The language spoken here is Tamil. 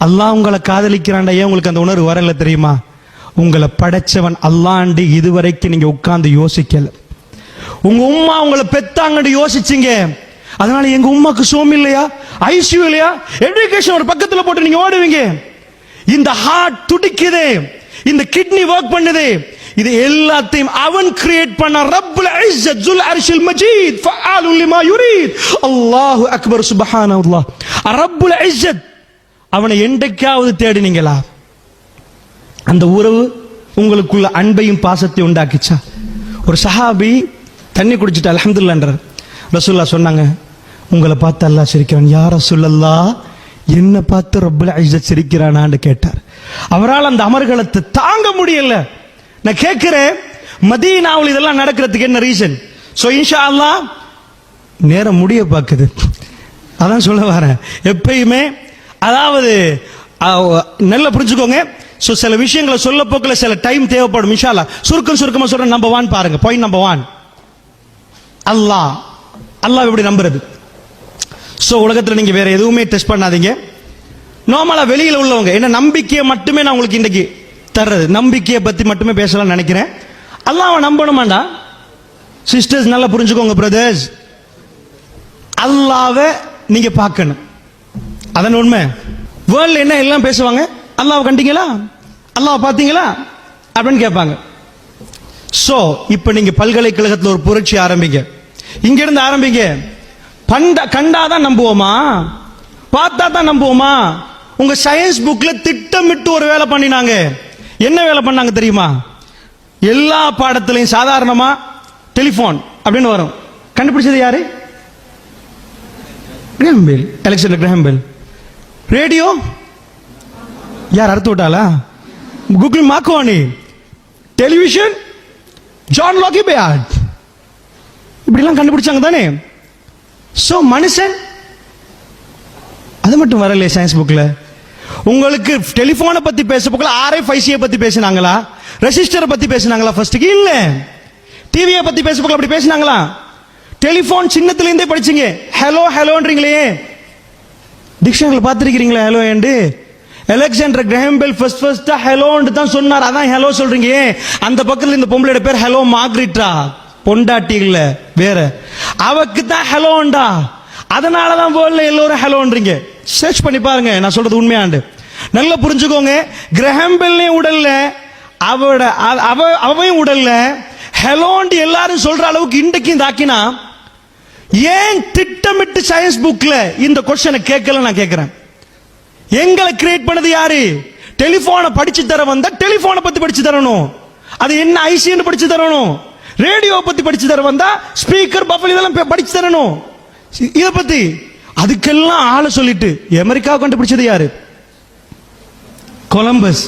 அல்லாஹ் உங்களை காதலிக்கிறான்டா. ஏன் உங்களுக்கு அந்த உணர்வு வரல தெரியுமா? உங்களை படைச்சவன் அல்லாண்டு இதுவரைக்கும் நீங்க உட்கார்ந்து யோசிக்கல. உங்க உம்மா உங்களை பெத்தாங்கன்னு யோசிச்சீங்க. அதனால எங்க உம்மாக்கு சோம் இல்லையா? ஐசியூ இல்லையா? எஜுகேஷன் ஒரு பக்கத்துல போட்டு நீங்க ஓடுவீங்க. இந்த ஹார்ட் துடிக்குது. இந்த கிட்னி ஒர்க் பண்ணுது. இது எல்லாத்தையும் அவன் கிரியேட் பண்ண ரப்புல் இஸ்ஸத் ஜுல் அர்ஷில் மஜீத். ஃபஆலு லிமா யுரீத். அல்லாஹு அக்பர் சுப்ஹானல்லாஹ் ரப்புல் இஸ்ஸத் அவனை என்றைக்காவது தேடினீங்களா? அந்த உறவு உங்களுக்குள்ள அன்பையும் பாசத்தையும் உண்டாக்கிச்சா? ஒரு சஹாபி தண்ணி குடிச்சிட்டு அல்ஹம்துலில்லாஹ்ன்றார். ரசூல்லா சொன்னாங்க உங்களை பார்த்து அல்லாஹ் சிரிக்கிறான் யார் ரசுல்லா என்ன பார்த்து ரொம்ப இஸ்ஸத் சிரிக்கிறானான்னு கேட்டார். அவரால் அந்த அமர்கலத்தை தாங்க முடியல. நான் கேட்கிறேன் மதீனாவில் இதெல்லாம் நடக்கிறதுக்கு என்ன ரீசன் ஸோ இன்ஷா அல்லா நேரம் முடிய பார்க்குது. அதான் சொல்ல வரேன். எப்பயுமே அதாவது நல்லா புரிஞ்சுக்கோங்க. ஸோ சில விஷயங்களை சொல்ல போக்கில் சில டைம் தேவைப்படும் இன்ஷால்லா சுருக்கம் சுருக்கமாக சொல்கிறேன் நம்பர் ஒன் பாருங்க. பாயிண்ட் நம்பர் ஒன் அல்லாஹ். அல்லாஹ் எப்படி நம்புறது? ஸோ உலகத்தில் நீங்கள் வேற எதுவுமே டெஸ்ட் பண்ணாதீங்க. நார்மலாக வெளியில் உள்ளவங்க என்ன நம்பிக்கையை மட்டுமே நான் உங்களுக்கு இன்றைக்கி தர்றது. நம்பிக்கையை பற்றி மட்டுமே பேசலாம்னு நினைக்கிறேன். அல்லாஹ்வை நம்பணுமாண்டா? சிஸ்டர்ஸ் நல்லா புரிஞ்சுக்கோங்க பிரதர்ஸ் அல்லாவை நீங்கள் பார்க்கணும். அதான் உண்மை. வேர்ல்டு என்ன எல்லாம் பேசுவாங்க? அல்லாவை கண்டீங்களா? அல்லாவை பார்த்தீங்களா? அப்படின்னு கேட்பாங்க. ஸோ இப்போ நீங்கள் பல்கலைக்கழகத்தில் ஒரு புரட்சி ஆரம்பிங்க. இங்கிருந்து ஆரம்பிங்க. பண்ட கண்டாதான் நம்புவோமா? பார்த்தா தான் நம்புவோமா? உங்க சயின்ஸ் புக்ல திட்டமிட்டு ஒரு வேலை பண்ணினாங்க. என்ன வேலை பண்ணாங்க தெரியுமா? எல்லா பாடத்திலையும் சாதாரணமா டெலிஃபோன் அப்படின்னு வரும். கண்டுபிடிச்சது யாரு? Graham Bell Alexander Graham Bell radio? யார் அறுத்து விட்டாளா? Google Marconi television John Logie Baird இப்படிலாம் கண்டுபிடிச்சாங்க தானே. ஸோ மனுஷன் அது மட்டும் வரலையே சயின்ஸ் புக்கில் உங்களுக்கு டெலிஃபோனை பற்றி பேச போக்கல ஆர்எஃப் பற்றி பத்தி பேசினாங்களா? ரெசிஸ்டரை பற்றி பேசினாங்களா ஃபர்ஸ்ட்டுக்கு இல்லை. டிவியை பற்றி பேச புக்கில் அப்படி பேசினாங்களா? டெலிஃபோன் சின்னத்துலேருந்தே படிச்சிங்க. படிச்சீங்க ஹலோ ஹலோன்றீங்களே டிக்ஷனரியில் பார்த்துருக்கிறீங்களா hello and Alexander Graham Bell first ஃபர்ஸ்டா ஹலோன்ட்டு தான் சொன்னார் அதான் ஹலோ சொல்றீங்க அந்த பக்கத்தில் இந்த பொம்பளையோட பேர் ஹலோ மார்க்ரிட்டா பொண்டாட்டி இல்ல வேற அவக்கு தான் ஹலோண்டா அதனால தான் வேர்ல்ட்ல எல்லோரும் ஹலோன்றீங்க சர்ச் பண்ணி பாருங்க நான் சொல்றது உண்மையாண்டு நல்லா புரிஞ்சுக்கோங்க கிரஹம் பெல்லையும் உடல்ல அவட அவ- அவ அவையும் உடல்ல ஹலோண்டு எல்லாரும் சொல்ற அளவுக்கு இன்றைக்கும் தாக்கினா ஏன் திட்டமிட்டு சயின்ஸ் புக்ல இந்த கொஸ்டனை கேட்கல நான் கேட்கிறேன்? எங்களை கிரியேட் பண்ணது யாரு? டெலிபோனை படிச்சு தர வந்தா டெலிபோனை பத்தி படிச்சு தரணும். அது என்ன ஐசின்னு படிச்சு தரணும். ரேடியோ பத்தி படிச்சு தர வந்தா ஸ்பீக்கர் பஃபல் இதெல்லாம் படிச்சு தரணும். இத பத்தி அதுக்கெல்லாம் ஆளை சொல்லிட்டு அமெரிக்கா கண்டுபிடிச்சது யாரு? கொலம்பஸ்